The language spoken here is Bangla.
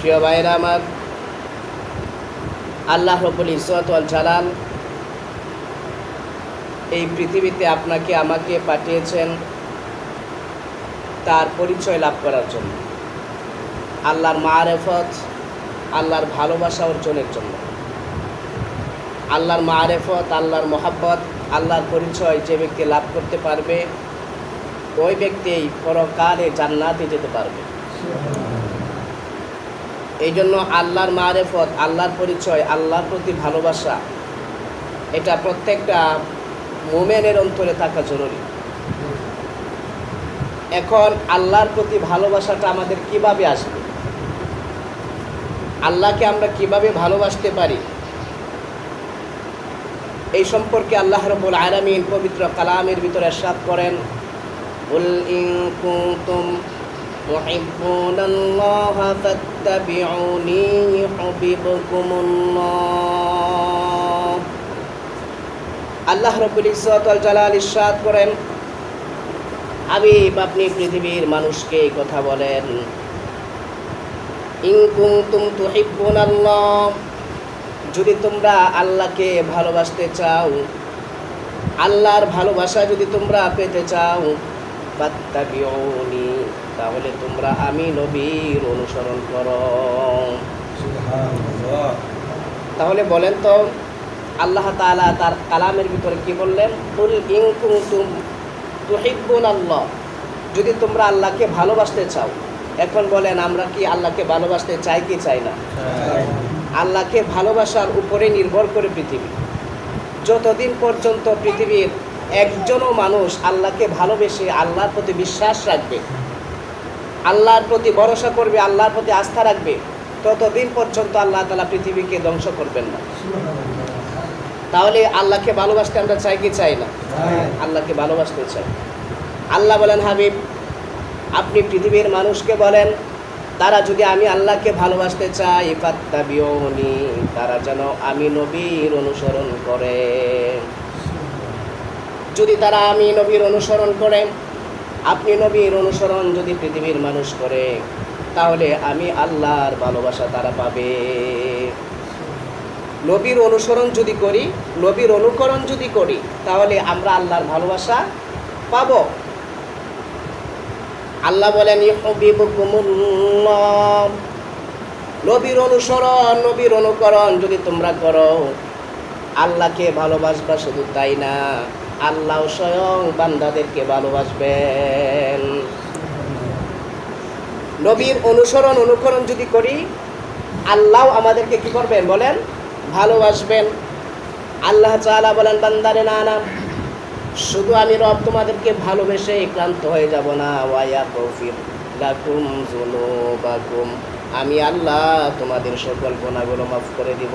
প্রিয় ভাইরা আমার, আল্লাহ রবুল ইসত জালাল এই পৃথিবীতে আপনাকে আমাকে পাঠিয়েছেন তার পরিচয় লাভ করার জন্য। আল্লাহর মারেফত, আল্লাহর ভালোবাসা অর্জনের জন্য। আল্লাহর মারেফত, আল্লাহর মোহাব্বত, আল্লাহর পরিচয় যে ব্যক্তি লাভ করতে পারবে, ওই ব্যক্তি পরকালে জান্নাতে যেতে পারবে। এই জন্য আল্লাহর মারেফত, আল্লাহর পরিচয়, আল্লাহর প্রতি ভালোবাসা, এটা প্রত্যেকটা মোমেনের অন্তরে থাকা জরুরি। এখন আল্লাহর প্রতি ভালোবাসাটা আমাদের কীভাবে আসবে? আল্লাহকে আমরা কীভাবে ভালোবাসতে পারি? এই সম্পর্কে আল্লাহ রবুল আলমিন পবিত্র কালামের ভিতরে সাত করেন تحبون الله فاتبعوني يحببكم الله আল্লাহ রব্বুল ইজ্জত ওয়াল জালাল ইরশাদ করেন হাবিব আপনি পৃথিবীর মানুষকে এই কথা বলেন ইন কুনতুম তুহিব্বুন আল্লাহ যদি তোমরা আল্লাহকে ভালোবাসতে চাও আল্লাহর ভালোবাসা যদি তোমরা পেতে চাও ফাত্তাবিউনি তাহলে তোমরা আমি নবীর অনুসরণ করো। তাহলে বলেন তো আল্লাহ তাআলা তার কালামের ভিতরে কি বললেন? কুল ইন কুনতুম তুহিব্বুন আল্লাহ যদি তোমরা আল্লাহকে ভালোবাসতে চাও এখন বলেন আমরা কি আল্লাহকে ভালোবাসতে চাই কি চাই না? আল্লাহকে ভালোবাসার উপরে নির্ভর করে পৃথিবী। যতদিন পর্যন্ত পৃথিবীর একজনও মানুষ আল্লাহকে ভালোবেসে আল্লাহর প্রতি বিশ্বাস রাখবে। আল্লাহর প্রতি ভরসা করবে, আল্লাহর প্রতি আস্থা রাখবে, ততদিন পর্যন্ত আল্লাহ তালা পৃথিবীকে ধ্বংস করবেন না। তাহলে আল্লাহকে ভালোবাসতে আমরা চাই কি চাই না? আল্লাহকে ভালোবাসতে চাই। আল্লাহ বলেন, হাবিব, আপনি পৃথিবীর মানুষকে বলেন, তারা যদি আমি আল্লাহকে ভালোবাসতে চাই তারা যেন আমি নবীর অনুসরণ করে। যদি তারা আমি নবীর অনুসরণ করে, আপনি নবীর অনুসরণ যদি পৃথিবীর মানুষ করে, তাহলে আমি আল্লাহর ভালোবাসা তারা পাবে। নবীর অনুসরণ যদি করি, নবীর অনুকরণ যদি করি, তাহলে আমরা আল্লাহর ভালোবাসা পাব। আল্লাহ বলেন নবীর অনুসরণ, নবীর অনুকরণ যদি তোমরা করো, আল্লাহকে ভালোবাসবা শুধু তাই না। আল্লাহ স্বয়ং বান্দাদেরকে ভালোবাসবেন। নবীর অনুসরণ, অনুকরণ যদি করি, আল্লাহ আমাদেরকে কি করবেন বলেন? ভালোবাসবেন। আল্লাহ চালা বলেন, বান্দারে না না শুধু আমি রব তোমাদেরকে ভালোবেসে ক্লান্ত হয়ে যাব না। ওয়াইয়া কৌফির লাকুম জুনুবাকুম আমি আল্লাহ তোমাদের সকল গুণাগুলো মাফ করে দিব।